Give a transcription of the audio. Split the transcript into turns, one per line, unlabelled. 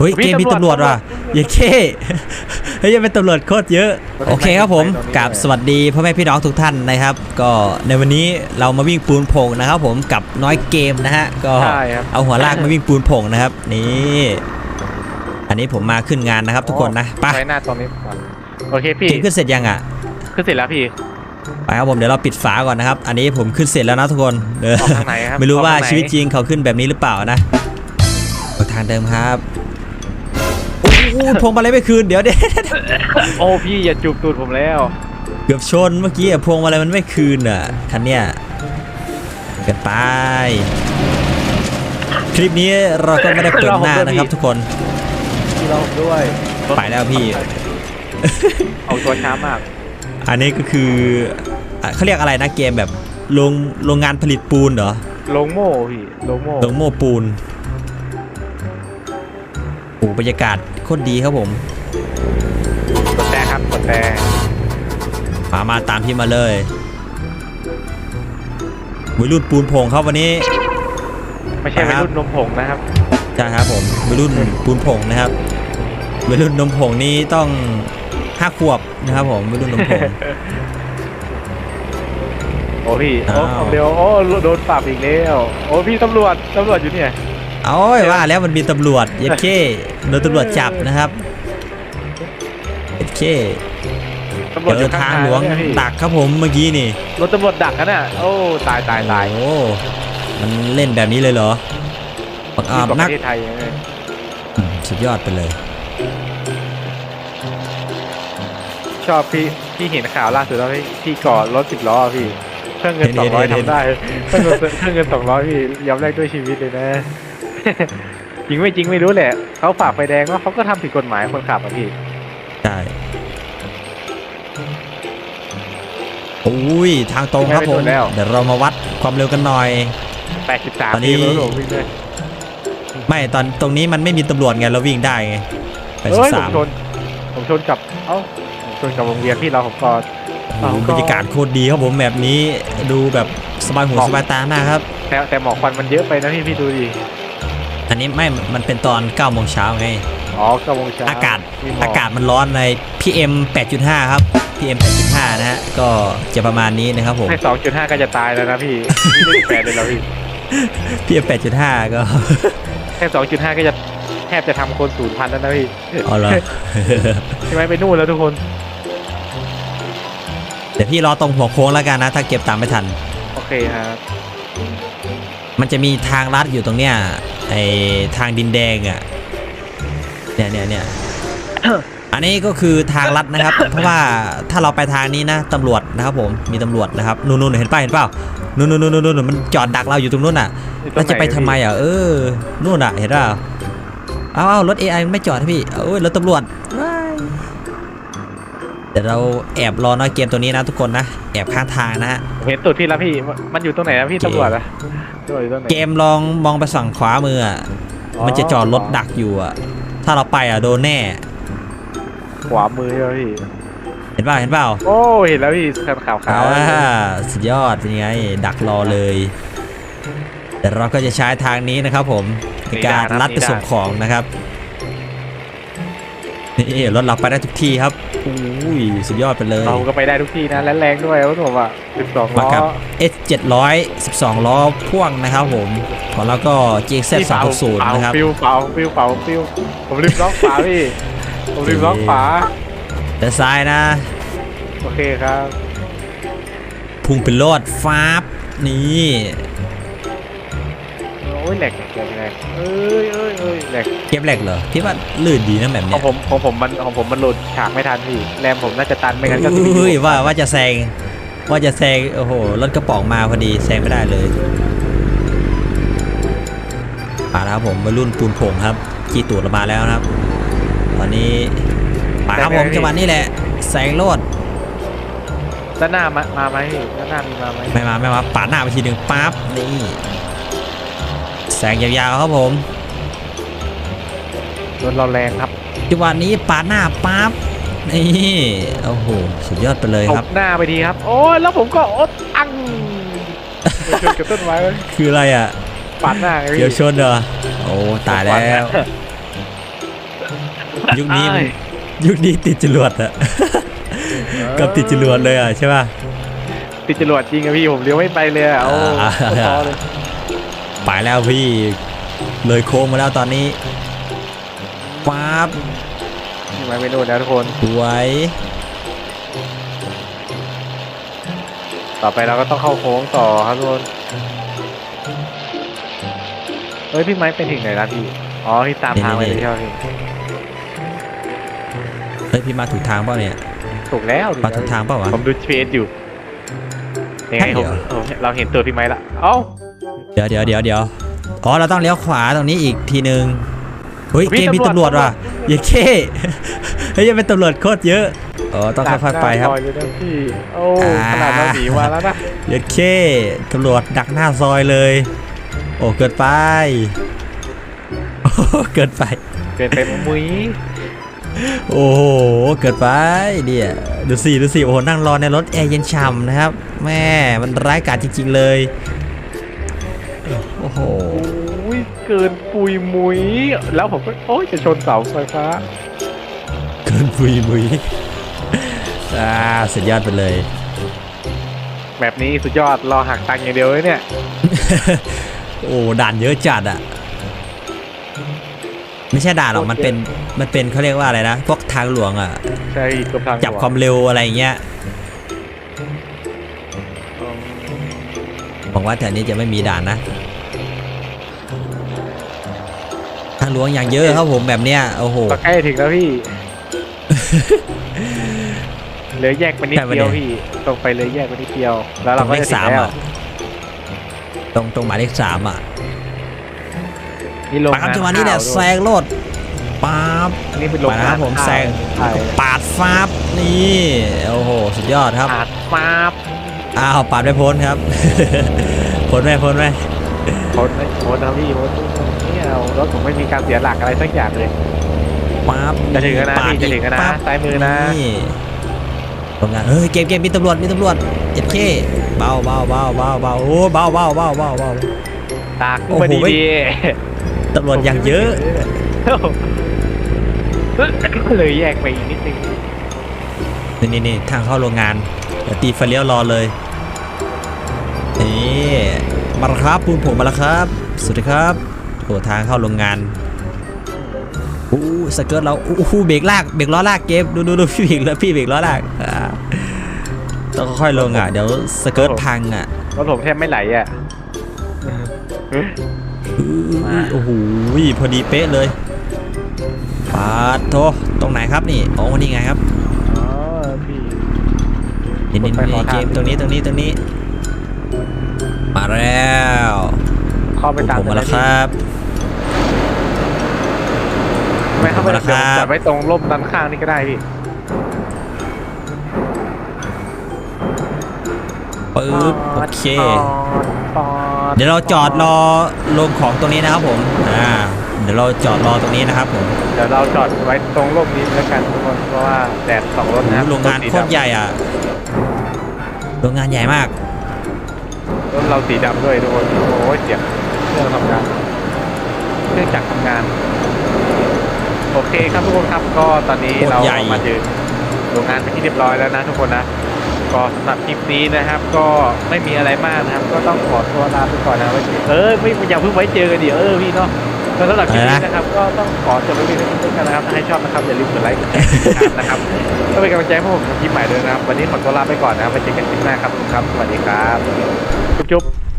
เฮ้ยเกมมีตำรวจว่ะเย้เค้เฮ้ยยังเป็นตำรวจโคตรเยอะ โอเคครับผมกับสวัสดีพ่อแม่พี่น้องทุกท่านนะครับ ก็ในวันนี้เรามาวิ่งปูนผงนะครับ ผมกับน้อยเกมนะฮะก็
ใช่ครับ
เอาหัวลากมาวิ่งปูนผงนะครับนี่อันนี้ผมมาขึ้นงานนะครับ ทุกคนนะไป
ไว้หน้าตรงนี้ก่อนโอเคพี่
เกมขึ้นเสร็จยังอะ
ขึ้นเสร็จแล้วพี่
ไปครับผมเดี๋ยวเราปิดฝาก่อนนะครับ อันนี้ผมขึ้นเสร็จแล้วนะทุกคนเออ
ออกทางไหนครับ
ไม่รู้ว่า
ออกทางไหน
ชีวิตจริงเขาขึ้นแบบนี้หรือเปล่านะออกทางเดิมครับโอ้โห พวงมาลัยไม่คืนเดี๋ยวเดี๋ยว
โอ้พี่อย่าจูบตูดผมแล้ว
เกือบชนเมื่อกี้อะพวงมาลัยมันไม่คืนอะคันเนี้ยกันไปคลิปนี้เราก็ไม่ได้เปิดหน้านะครับทุกคน
พี่เราผมด้วย
ไปแล้วพี่
เอาตัวช้ามาก
อันนี้ก็คืออะเขาเรียกอะไรนะเกมแบบโรงโรงงานผลิตปูนเหรอ
ลงโม่พี่ลงโม่
โรงโม่ปูนโอ้ บรรยากาศโคตรดีครับผม
กดแต่ครับกดแต่
มามาตามพี่มาเลยวัยรุ่นปูนโพงครับวันนี้
ไม่ใช่วัยรุ่นนมผงนะครับ
ใช่ครับผมวัยรุ่นปูนโพงนะครับวัยรุ่นนมผงนี่ต้องห้าขวบนะครับผมวัยรุ่นนมผง
โอ้พี่โอ้
อ้าว
เดี๋ยวโอ้โดนปรับอีกแล้วโอ้พี่ตำรวจตำรวจอยู่เนี่ย
เอาไว้ว่าแล้วมันมีตำรวจเย็ดเคโดนตำรวจจับนะครับเย็ดเค
ตำรวจ
เจ
อยู่
อ
ข้า
ทาง
ง
หลวง
เนี่ยพี่
ดักครับผมเมื่อกี้นี่
รถตำรวจดักกันน่ะโอ้ตายตายตาย
โอ้มันเล่นแบบนี้เลยเหรอบักอาบ
ที่
นั
ป
ก
ระเทศไทยเลย
อืมสุดยอดไปเลย
ชอบพี่พี่เห็นข่าวล่าสุดแล้วพี่พี่ก่อรถสิบล้อพี่เครื่องเงิน
เห็น
สองร้อย
เห็น
ทำได้เครื่องเงินเครื่องเงินสองร้อยพี่ยอมแลกด้วยชีวิตเลยนะ จริงไม่จริงไม่รู้แหละเขาฝ่าไฟแดงว่าเขาก็ทำผิดกฎหมายคนขับอะพี่
ใช่โอ้ยทางตรงครับผมเดี๋ยวเรามาวัดความเร็วกันหน่อย
แปดสิบสาม
ตอนนี้
พี่รถผมวิ่งเลย
ไม่ตอนตรงนี้มันไม่มีตำรวจไงเราวิ่งได้ไงไปสิ
เฮ้ย
บ
ผ
สามม
ชน ผมชนกับ เอ้าผมชนกับวงเวียนพี่เราผมก็
บรรยากาศโคตรดีครับผมแบบนี้ดูแบบสบายหูสบายตามากครับ
แต่แต่หมอกควันมันเยอะไปนะพี่พี่ดูดิ
อั นนี้ไม่ มันเป็นตอน9โมงเช้าไง
อ๋อเก้าโมงเช้า
อากาศ
มีหม
อากาศมันร้อนใน PM 8.5 ครับ PM 8.5 นะฮะ ก็จะประมาณนี้นะครับผม
ให้สองจุดห้าก็จะตายแล้วนะพี่ไม่ได้แปดเลยแล้วพี่
PM 8.5 ก็
แค่สองจุดห้าก็จะแทบจะทำคนศูนย์พันแล้วนะพี่
เอาละ
ใช่ไหมไปนู่นแล้วทุกคน
เดี๋ยวพี่รอตรงหัวโค้งแล้วกันนะ ถ้าเก็บตามไม่ทัน
โอเคครับ
มันจะมีทางลัดอยู่ตรงเนี้ย ไอทางดินแดงอะเนี่ยเนี่ยเนี่ยอันนี้ก็คือทางลัดนะครับ เพราะว่าถ้าเราไปทางนี้นะตำรวจนะครับผมมีตำรวจนะครับนู่นนู่นเห็นป่ะเห็นเปล่านู่นนู่นนู่นนู่นมันจอดดักเราอยู่ตรงนู้นอะแล้วจะไปทำไมอะเออนู่นอะเห็นป่ะเอาเอารถ AI มันไม่จอดให้พี่เอ้ยรถตำรวจว้าย เดี๋ยวเราแอบรอน้อยเกมตัวนี้นะทุกคนนะ แอบข้างทางนะฮะ
ผมเห็นตุดพี่แล้วพี่ มันอยู่ตรงไหนนะพี่ตำรวจอะตำรวจอยู่ตรงไหน
เกมลองมองไปฝั่งขวามืออะมันจะจอดรถดักอยู่อะถ้าเราไปอะโดนแน่
ขวามือใช่ไหมพี่
เห็นเปล่าเห็นเปล่า
โอ้เห็นแล้วพี่คันขาวขาว
อ่าสุดยอดเป็นไง ดักรอเลยแต่เราก็จะใช้ทางนี้นะครับผมในการลัดไปส่งของนะครับ นี่รถเราไปได้ทุกที่ครับอุ้ยสุดยอดไปเลย
เราก็ไปได้ทุกที่นะและแรงด้วยรถผมอะสิบสอง
มา
ล้อ
กับ S 700 12 ล้อพ่วงนะครับผมของเราก็ GX
พี่เป่า
360นะครับ
ฟิวเป่าฟิวเป่าฟิวผมรีบล็อกฝาพี่ผมรีบล็อกฝา
แต่ซ้ายนะ
โอเคครับ
พุ่งเป็นโลดฟ้าบนี่
โอ้ยแหลกแหลกแหลกเอ้ยเอ้ยเอ้ย แหลก
เก็บแหลกเหรอพี่ว่าลื่นดีนะแบบ
ขอ
เนี้
ง
ย
ผมของผมมันของผมมันหลุดฉากไม่ทันพี่แรมผมน่าจะตันไม่งั้นก็
อุ้ยว่าว่าจะแซงว่าจะแซงโอ้โหรถกระป๋องมาพอดีแซงไม่ได้เลยมาแล้วครับผมวัยรุ่นปูนผงครับขี่ตูดเรามาแล้วนะครับ ตอนนี้มาครับผมจังหวะนี้แหละแซงโลด
ด้านหน้ามามาไหมพี่ด้านหน้ามีมาไหม
ไม่มาไม่มาปาดหน้าไปทีหนึ่งปั๊บนี่แซงยาวๆครับผม
รถเราแรงครับ
จังหวะนี้ปาดหน้าปั๊บนี่โอ้โหสุดยอดไปเลย
ต
ครับ
บหน้าไปทีครับ โอ้ยแล้วผมก็อดอังไปชนกับต้นไม้ไว้
คืออะไรอะ
ปาดหน้าไงพี่
เกี่ยวชนเหรอโอ้ตายแล้ว ยุคนี้
ยุ
คนี้ติดจรวดอะกับติดจรวดเลยอะใช่ป่ะ
ติดจรวดจริงอะพี่ผมเลี้ยวไม่ไปเลยอะโอ้
อ่า
โคตรท้อเลย
ไปแล้วพี่เลยโค้งมาแล้วตอนนี้ ปั๊บ
นี่มาเมนูแล้วทุกคน
สวย
ต่อไปเราก็ต้องเข้าโค้งต่อครับทุกคนเฮ้ยพี่ไม้เป็นถึงไหนแล้วพี่ อ๋อพี่ตามทางไปเลยใช่ไหมพี่
เฮ้ยพี่มาถูกทางเปล่าเนี่ย
ถูกแล้ว
มาถูกทางเปล่าวะ
ผมดู GPS อยู่ยังไง
ใช่
ผม
เหรอ
ผมเราเห็นตัวพี่ไม้ละ เอ้า
เดี๋ยวเดี๋ยวเดี๋ยวเดี๋ยวอ๋อเราต้องเลี้ยวขวาตรงนี้อีกทีนึง เฮ้ย
พี่
เกมมี
ตำ
ตำ
ร
ร
ว
ว
จ
จว่ะอย่าเค้เฮ้ยยังเป็นตำรวจโคตรเยอะอ๋อต้องค่อยๆไปครับ
ดักหน้าซอยเลยนะพี่โอ้
อ่า
ขนาดเราหนีมาแล้วนะ
อย่าเค้ตำรวจดักหน้าซอยเลย โอ้เกินไปโอ้เกินไป
เกินไปมุ้ย
โอ้โหเกิดไปเนี่ยดูสิดูสิโอ้โหนั่งรอในรถแอร์เย็นฉ่ำนะครับ แม่มันร้ายกาจจริง ๆเลย โอ้โห
โอ้ย เกินปุยมุ้ยแล้วผมก็โอ้ยจะชนเสาไฟฟ้า
เกินปุยมุยอ่าสุดยอดไปเลย
แบบนี้สุดยอดรอหักตังค์อย่างเดียวเลยเนี่ย
โอ้ด่านเยอะจัดอะไม่ใช่ด่านหรอกมันเป็นมันเป็นเขาเรียกว่าอะไรนะพวกทางหลวงอะ
ใช่กำลัง
จับความเร็วอะไรอย่างเงี้ยหวังว่าแถวนี้จะไม่มีด่านนะ ลวงอย่างเยอะครับผมแบบเนี้ยโอ้โห
ก็ใกล้ถึงแล้วพี่เหลือแยกไปนิด
ใช่ปะ
เดียว
เนี่ย
พี่ตรงไปเลยแยกไปนิดเดียว แล้วเรา
ตรง
ก็
เล
จะ
ข
ถึ
สางม
แล้ว
อะตรงตรงหมายเลขสามอะ
นี่โรง
ปาด
งาน
จังหวะนี้เนี่ย
ข้าว
แซงรถป๊าบ
อันนี้เป็นโรง
ไปนะ
งา
คนรับผม
ข้าว
แซง
ใช่
ปาดฟาบนี่โอ้โหสุดยอดครับ
ปาดฟ้าบ
อ้าวปาดไม่พ้นครับพ้นไหมพ้นไหม
พ้นไหมพ้นนะพี่พ้นเนี่ยรถผมไม่มีการเสียหลักอะไรสักอย่างเลย
ป๊าบ
จะถึงแล้วนะ
ปาด
พี่จะถึงแล้วนะ
ปั๊บ
ซ้ายมือนะ
ตรงนั้นเฮ้ยเกมเกมมีตำรวจมีตำรวจเอ็ดเคเบาเบาเบาเบาเบาโอ้เบาเบาเบาเบาเบา
ตาก
โอ้โห
มาดี
ไม่
ดี
ตำรวจอย่างเยอะ
เลยแยกไปอีกนิดนึง
นี่นี่นี่ทางเข้าโรงงานเดี๋ยวตีไฟเลี้ยวรอเลยนี่ มาแล้วครับปูนผมมาแล้วครับ สวัสดีครับโอ้ทางเข้าโรงงานอู้สเกิร์ตเราอู้หูเบรกลากเบรกล้อลากเกมดูดูดูพี่เบรกแล้วพี่เบรกล้อลากอ่าต้องค่อยๆลงอะเดี๋ยวสเกิร์ตพังอะ
รถผมแทบไม่ไหลอะ
อื้อโอ้โหพอดีเป๊ะเลยปาดโทตรงไหนครับนี่อ๋อนี่ไงครับ
อ๋อพี่
นี่นี่
ไปขอ
นี่
ทาง
เกมตรงนี้ตรงนี้ตรงนี้ มาแล้ว
เข้าไปตาม
ผมมาแล้วครับ
ไม่เข้าไป
ผมมาแล้วครับ
จัดไว้ตรงร่มด้านข้างนี่ก็ได้พี่
ปึ๊บโอเค
ปอดปอด
เดี๋ยวเราจอดรอลงของตรงนี้นะครับผมอ่าเดี๋ยวเราจอดรอตรงนี้นะครับผม
เดี๋ยวเราจอดไว้ตรงร่มนี้แล้วกันทุกคนเพราะว่าแดดสองรถนะครับ
โรงงานโคตรใหญ่อะโรงงานใหญ่มาก
ร ถเราสีดำด้วยทุกคนโอ้ยเสียงเครื่องทำงานเครื่องจักรทำงาน โอเคครับทุกคนครับก็ตอนนี้
โคตร
เรา
ใหญ่
มาถึงโรงงานเป็นที่เรียบร้อยแล้วนะทุกคนนะก็สำหรับคลิปนี้นะครับ ก็ไม่มีอะไรมากนะครับ ก็ต้องขอตัวลาไปก่อนนะไว้เจอเออไม่อย่าเพิ่งไว้เจอกันดิเออพี่เนาะ ก็สำหรับคลิปนี้นะครับ ก็ต้องขอจบไว้เพียงเท่านี้กันนะครับถ้าให้ชอบนะครับอย่าลืมกดไลค์กดแชร์กดติดตามนะครับก็เป็นกำลังใจให้พวกผมทำคลิปใหม่ด้วยนะครับ วันนี้ขอตัวลาไปก่อนนะครับไว้เจอกันคลิปหน้าครับทุกคนครับสวัสดีครับจุ๊บๆ